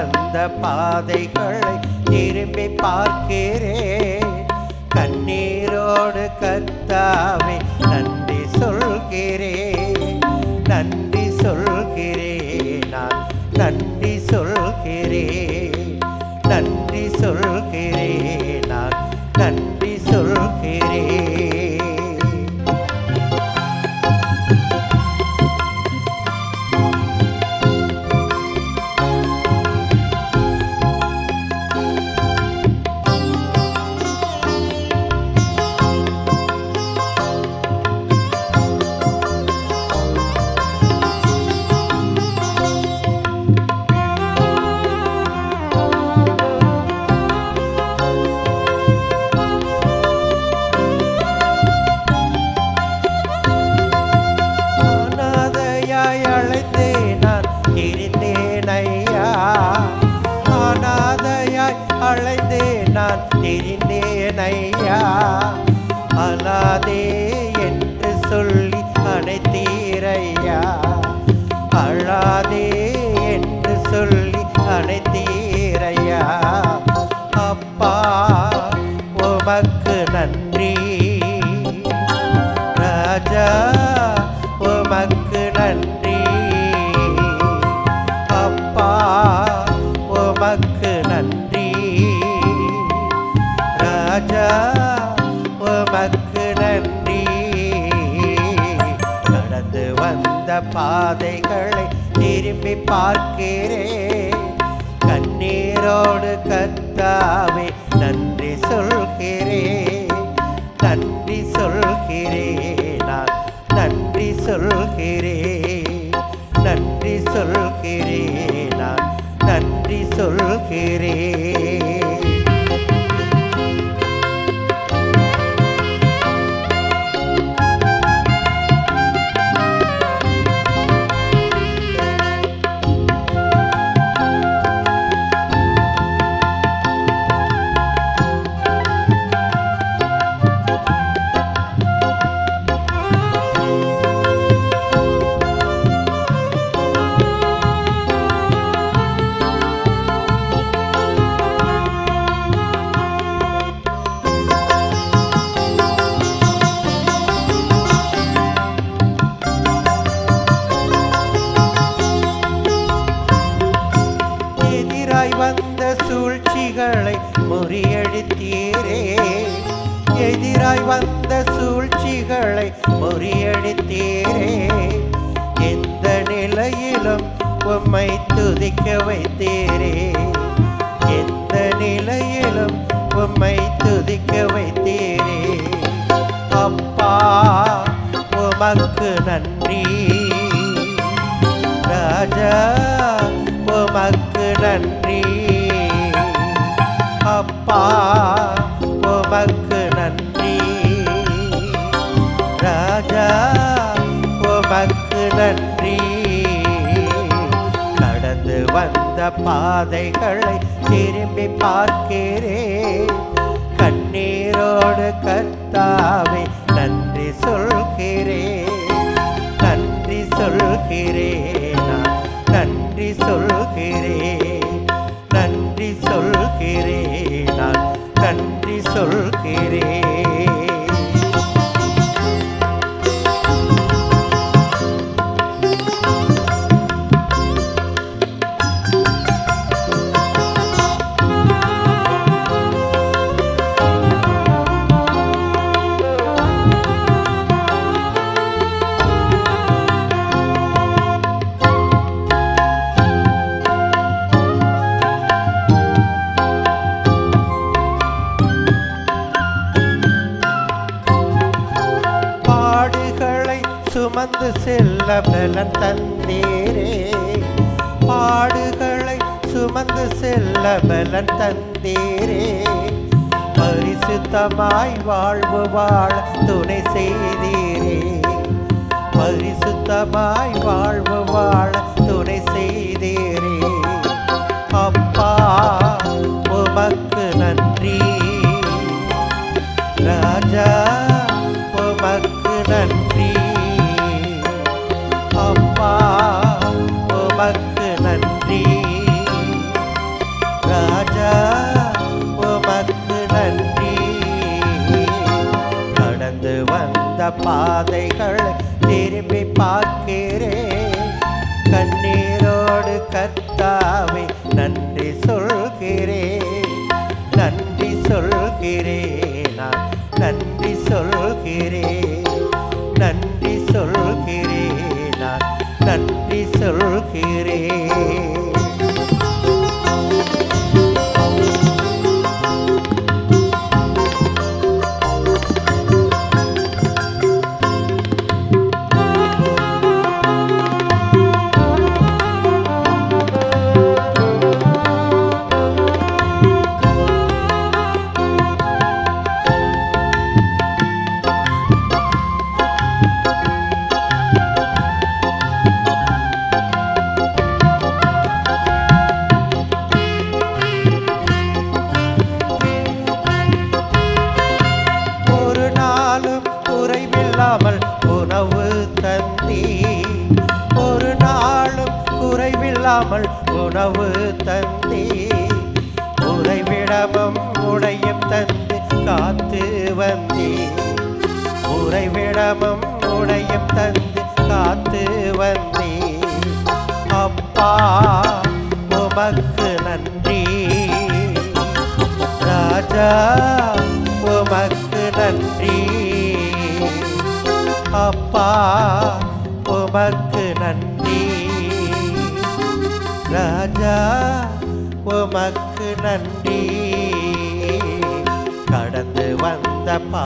வந்த பாதைகளை திரும்பி பார்க்கிறேன். கண்ணீரோடு கர்த்தாவே நன்றி சொல்கிறேன். நன்றி சொல்கிறேன் நான். நன்றி சொல் நான் திரிந்தேன் என்று சொல்லி அனைத்தீரையா அழாதே என்று சொல்லி அனைத்தீர் பாதைகளை திரும்பி பார்க்கிறேன் கண்ணீரோடு கத்தாவே நன்றி சொல்கிறேன் நன்றி சொல்கிறேன் நான். நன்றி சொல்கிறேன் நன்றி சொல்கிறேன் நான். நன்றி சொல்கிறேன் சூழ்ச்சிகளை முறியடித்தீரே. எதிராய் வந்த சூழ்ச்சிகளை முறியடித்தீரே. எந்த நிலையிலும் உம்மை துதிக்க வைத்தீரே. எந்த நிலையிலும் உம்மை துதிக்க வைத்தீரே. அப்பா உமக்கு நன்றி. ராஜா உமக்கு நன்றி கடந்து வந்த பாதைகளை திரும்பி பார்க்கிறேன் கண்ணீரோடு கர்த்தாவை நன்றி சொல்கிறேன் நன்றி சொல்கிறேன் சுமந்து செல்ல பலன் தந்தீரே. பாடுகளை சுமந்து செல்ல பலன் தந்தீரே. பரிசுத்தமாய் வாழ்வு வாழ துணை செய்தீரே. பரிசுத்தமாய் வாழ்வு வாழ பாதைகள் திரும்பி பார்க்கிறேன் கண்ணீரோடு கத்தாவை நன்றி சொல்கிறேன் நன்றி சொல்கிறேன் நான் நன்றி சொல்கிறேன் நன்றி இல்லாமல் உணவு தந்தி உறைவிடமும் உடையும் தந்து காத்து வந்தே. உறைவிடமும் உடையும் தந்து காத்து வந்தே. அப்பா உமக்கு நன்றி. ராஜா உமக்கு நன்றி. அப்பா உமக்கு நன்றி. ராஜா உமக்கு நன்றி. கடந்து வந்த பா